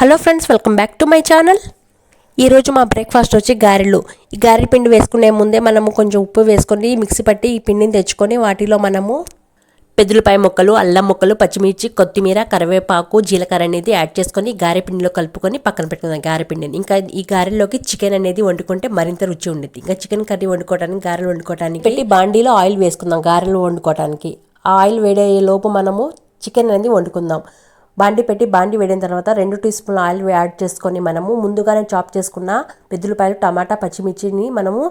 Hello friends welcome back to my channel. ఈరోజు మా breakfast వచ్చి గారెలు. ఈ గారెల పిండి వేసుకునే ముందే మనము కొంచెం ఉప్పు వేసుకొని మిక్సీ పట్టి ఈ పిండిని తెచ్చుకొని వాటిలో మనము పెద్దలపాయ ముక్కలు అల్లం ముక్కలు పచ్చిమిర్చి కొత్తిమీర కరివేపాకు జీలకర్ర అనేది యాడ్ చేసుకొని గారె పిండిలో కలుపుకొని పక్కన పెట్టుకుందాం గారె పిండిని. ఇంకా ఈ గారెల్లోకి చికెన్ అనేది వండుకుంటే మరింత రుచి ఉండేది ఇంకా చికెన్ కర్రీ వండుకోవడానికి గారెలు వండుకోవడానికి పెట్టి బాండీలో ఆయిల్ వేసుకుందాం గారెలు వండుకోవడానికి ఆ ఆయిల్ వేడే లోపు మనము చికెన్ అనేది వండుకుందాం. బాండి పెట్టి బాండి వేడిన తర్వాత రెండు టీ స్పూన్ల ఆయిల్ యాడ్ చేసుకొని మనము ముందుగానే చాప్ చేసుకున్న పెద్దలపాయలు టమాటా పచ్చిమిర్చిని మనము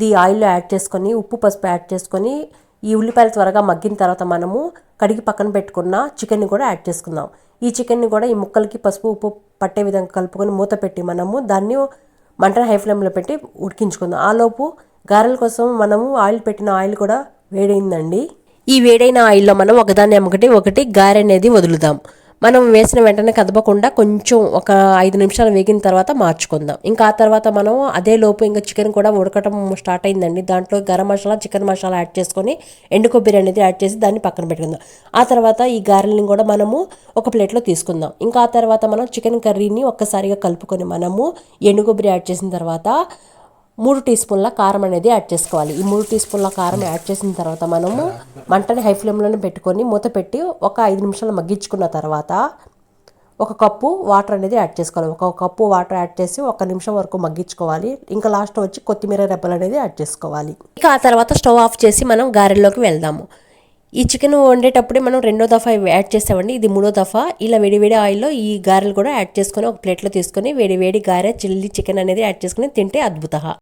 ది ఆయిల్లో యాడ్ చేసుకొని ఉప్పు పసుపు యాడ్ చేసుకొని ఈ ఉల్లిపాయలు త్వరగా మగ్గిన తర్వాత మనము కడిగి పక్కన పెట్టుకున్న చికెన్ని కూడా యాడ్ చేసుకుందాం. ఈ చికెన్ని కూడా ఈ ముక్కలకి పసుపు ఉప్పు పట్టే విధంగా కలుపుకొని మూత పెట్టి మనము దాన్ని మంటను హై ఫ్లేమ్లో పెట్టి ఉడికించుకుందాం. ఆలోపు గారెల కోసం మనము ఆయిల్ పెట్టిన ఆయిల్ కూడా వేడైందండి. ఈ వేడైన ఆయిల్లో మనం ఒకదాన్ని ఒకటి ఒకటి గారె అనేది వదులుదాం. మనం వేసిన వెంటనే కదపకుండా కొంచెం ఒక ఐదు నిమిషాలు వేగిన తర్వాత మార్చుకుందాం. ఇంకా ఆ తర్వాత మనం అదే లోపు ఇంకా చికెన్ కూడా ఉడకటం స్టార్ట్ అయిందండి. దాంట్లో గరం మసాలా చికెన్ మసాలా యాడ్ చేసుకొని ఎండు కొబ్బరి అనేది యాడ్ చేసి దాన్ని పక్కన పెట్టుకుందాం. ఆ తర్వాత ఈ గారెల్ని కూడా మనము ఒక ప్లేట్లో తీసుకుందాం. ఇంకా ఆ తర్వాత మనం చికెన్ కర్రీని ఒక్కసారిగా కలుపుకొని మనము ఎండు కొబ్బరి యాడ్ చేసిన తర్వాత మూడు టీ స్పూన్ల కారం అనేది యాడ్ చేసుకోవాలి. ఈ మూడు టీ స్పూన్ల కారం యాడ్ చేసిన తర్వాత మనము మంటని హై ఫ్లేమ్లోనే పెట్టుకొని మూత పెట్టి ఒక ఐదు నిమిషాలు మగ్గించుకున్న తర్వాత ఒక కప్పు వాటర్ అనేది యాడ్ చేసుకోవాలి. ఒక కప్పు వాటర్ యాడ్ చేసి ఒక నిమిషం వరకు మగ్గించుకోవాలి. ఇంకా లాస్ట్ వచ్చి కొత్తిమీర రెబ్బలు అనేది యాడ్ చేసుకోవాలి. ఇక ఆ తర్వాత స్టవ్ ఆఫ్ చేసి మనం గారెల్లోకి వెళ్దాము. ఈ చికెన్ వండేటప్పుడే మనం రెండో దఫా యాడ్ చేసామండి. ఇది మూడో దఫా. ఇలా వేడివేడి ఆయిల్లో ఈ గారెలు కూడా యాడ్ చేసుకొని ఒక ప్లేట్లో తీసుకొని వేడి వేడి గారె చిల్లీ చికెన్ అనేది యాడ్ చేసుకొని తింటే అద్భుత